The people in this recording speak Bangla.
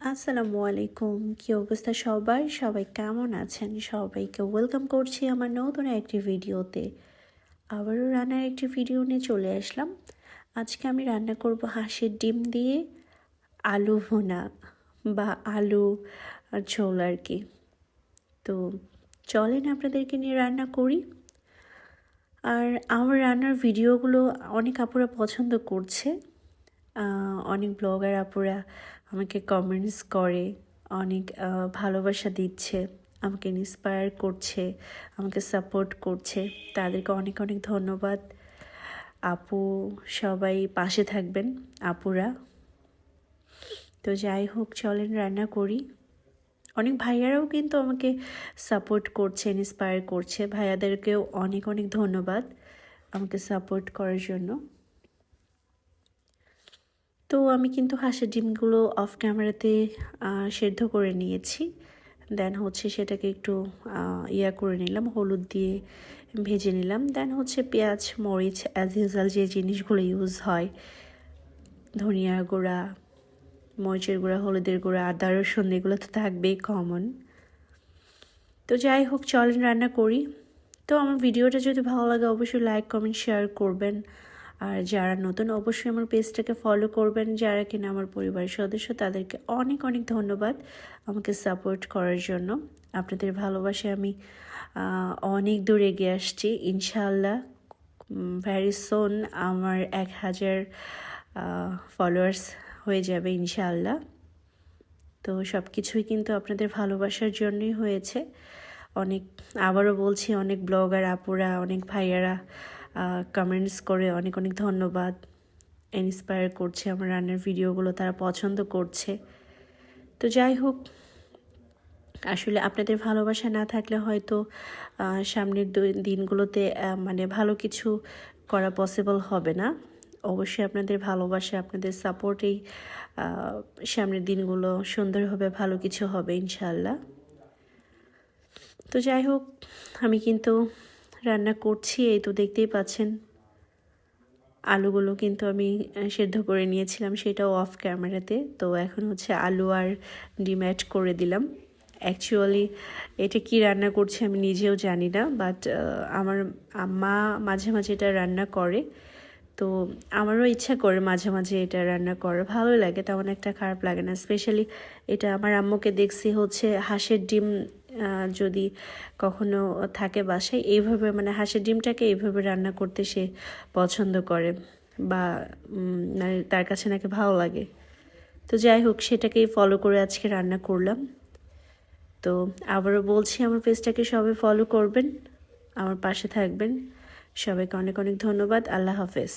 আসসালামু আলাইকুম কী অবস্থা সবার? সবাই কেমন আছেন? সবাইকে ওয়েলকাম করছি আমার নতুন একটি ভিডিওতে। আবারও রান্নার একটি ভিডিও নিয়ে চলে আসলাম। আজকে আমি রান্না করব হাঁসের ডিম দিয়ে আলু ভুনা বা আলু আর ঝোল আর কি। তো চলেন আপনাদেরকে নিয়ে রান্না করি। আর আমার রান্নার ভিডিওগুলো অনেক আপুরা পছন্দ করছে। অনেক ব্লগার আপুরা আমাকে কমেন্টস করে, অনেক ভালোবাসা দিচ্ছে, আমাকে ইন্সপায়ার করছে, আমাকে সাপোর্ট করছে। তাদেরকে অনেক অনেক ধন্যবাদ। আপু, সবাই পাশে থাকবেন, আপুরা। তো যাই হোক, চলেন রান্না করি। অনেক ভাইয়ারাও কিন্তু আমাকে সাপোর্ট করছে ইন্সপায়ার করছে। ভাইয়াদেরকেও অনেক অনেক ধন্যবাদ আমাকে সাপোর্ট করার জন্য। তো আমি কিন্তু হাঁসের ডিমগুলো অফ ক্যামেরাতে সেদ্ধ করে নিয়েছি। দেন হচ্ছে সেটাকে একটু ইয়া করে নিলাম, হলুদ দিয়ে ভেজে নিলাম। দেন হচ্ছে পেঁয়াজ, মরিচ অ্যাজ ইউজুয়াল যে জিনিসগুলো ইউজ হয়, ধনিয়া গুঁড়া, মরিচের গুঁড়া, হলুদের গুঁড়া, আদা, রসুন, এগুলো তো থাকবেই কমন তো যাই হোক, চলেন রান্না করি। তো আমার ভিডিওটা যদি ভালো লাগে, অবশ্যই লাইক কমেন্ট শেয়ার করবেন। আর যারা নতুন, অবশ্যই আমার পেজটাকে ফলো করবেন। যারা কিনা আমার পরিবারের সদস্য, তাদেরকে অনেক অনেক ধন্যবাদ আমাকে সাপোর্ট করার জন্য। আপনাদের ভালোবাসে আমি অনেক দূর এগিয়ে আসছি। ইনশাল্লাহ ভ্যারি সোন আমার এক হাজার ফলোয়ার্স হয়ে যাবে ইনশাল্লাহ তো সব কিছুই কিন্তু আপনাদের ভালোবাসার জন্যই হয়েছে। অনেক, আবারও বলছি, অনেক ব্লগার আপুরা, অনেক ভাইয়ারা কমেন্টস করে অনেক অনেক ধন্যবাদ। ইন্সপায়ার করছে আমার রান্নার ভিডিওগুলো তারা পছন্দ করছে। তো যাই হোক, আসলে আপনাদের ভালোবাসা না থাকলে হয়তো সামনের দিনগুলোতে মানে ভালো কিছু করা পসিবল হবে না। অবশ্যই আপনাদের ভালোবাসা, আপনাদের সাপোর্টেই সামনের দিনগুলো সুন্দরভাবে ভালো কিছু হবে ইনশাল্লাহ তো যাই হোক, আমি কিন্তু রান্না করছি, এই তো দেখতেই পাচ্ছেন। আলুগুলো কিন্তু আমি সেদ্ধ করে নিয়েছিলাম, সেটাও অফ ক্যামেরাতে তো এখন হচ্ছে আলু আর ডিম অ্যাড করে দিলাম। অ্যাকচুয়ালি এটা কি রান্না করছে আমি নিজেও জানি না বাট আমার মা মাঝে মাঝে এটা রান্না করে। তো আমারও ইচ্ছা করে মাঝে মাঝে এটা রান্না করার ভালো লাগে, তেমন একটা খারাপ লাগে না। স্পেশালি এটা আমার আম্মুকে দেখছি হচ্ছে হাঁসের ডিম যদি কখনো থাকে বাসায়, এইভাবে মানে হাঁসের ডিমটাকে এইভাবে রান্না করতে সে পছন্দ করে বা মানে তার কাছে নাকি ভালো লাগে। তো যাই হোক, সেটাকেই ফলো করে আজকে রান্না করলাম। তো আবারও বলছি, আমার পেজটাকে সবাই ফলো করবেন, আমার পাশে থাকবেন। সবাইকে অনেক অনেক ধন্যবাদ। আল্লাহ হাফেজ।